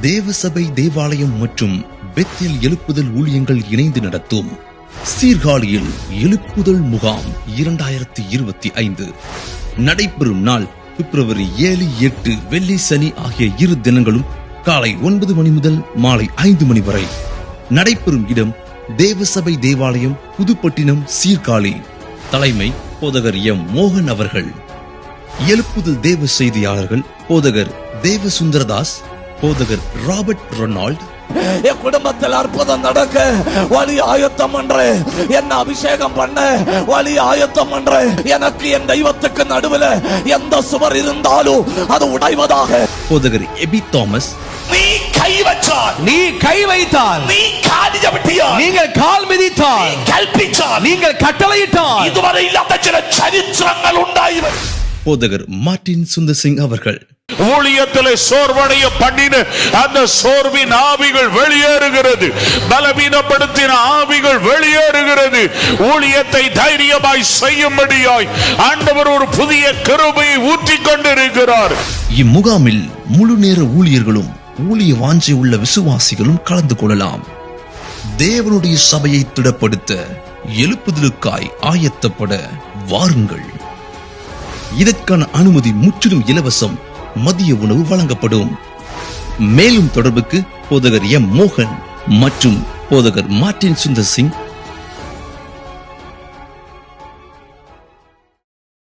தேவசபை தேவாலயம் மற்றும் பெத்தில் எழுப்புதல் ஊழியங்கள் இணைந்து நடத்தும் சீர்காழியில் எழுப்புதல் முகாம் இரண்டாயிரத்தி இருபத்தி ஐந்து. நடைபெறும் நாள் பிப்ரவரி ஏழு எட்டு வெள்ளி சனி ஆகிய இரு தினங்களும் காலை ஒன்பது மணி முதல் மாலை ஐந்து மணி வரை நடைபெறும் இடம் தேவசபை தேவாலயம் புதுப்பட்டினம் சீர்காழி. தலைமை போதகர் எம். மோகன் அவர்கள். எழுப்புதல் தேவ செய்தியாளர்கள் போதகர் தேவசுந்தரதாஸ் போதகர் ராபர்ட் ரொனால்ட். என் குடும்பத்தில் அற்புதம் நடக்க வழி ஆயத்தம் பண்ற என்ன அபிஷேகம் பண்ண வழி ஆயத்தம் பண்ற எனக்கு என் தெய்வத்துக்கு நடுவுல எந்த சுவர் இருந்தாலும் அது உடைவதாக போதகர் எபி தாமஸ். நீ கை வச்சால். நீ கை வைத்தால். நீ காலிய விட்டியால். நீங்கள் கால் மிதித்தால். கல்பிச்சால். நீங்கள் கட்டளையிட்டால். இதுவரை இல்லாத சில சரித்திரங்கள் உண்டாயின போதகர் மார்டின் சுந்தர் சிங் அவர்கள். ஊழியத்திலே சோர்வடைய பண்ணின அந்த சோர்வின் ஆவிகள் வெளியேறுகிறது. பலவீனப்படுத்தின ஆவிகள் வெளியேறுகிறது. ஊழியத்தை தைரியமாய் செய்யும்படியாய் ஆண்டவர் ஒரு புதிய கிருபையை ஊற்றிக் கொண்டிருக்கிறார். இம்முகாமில் முழு நேர ஊழியர்களும் ஊழிய வாஞ்சி உள்ள விசுவாசிகளும் கலந்து கொள்ளலாம். தேவனுடைய சபையை திடப்படுத்த எழுப்புதலுக்காய் ஆயத்தப்பட வாருங்கள். இதற்கான அனுமதி முற்றிலும் இலவசம் மதிய உணவு வழங்கப்படும். மேலும் தொடர்புக்கு போதகர் எம் மோகன் மற்றும் போதகர் மார்டின் சுந்தர் சிங்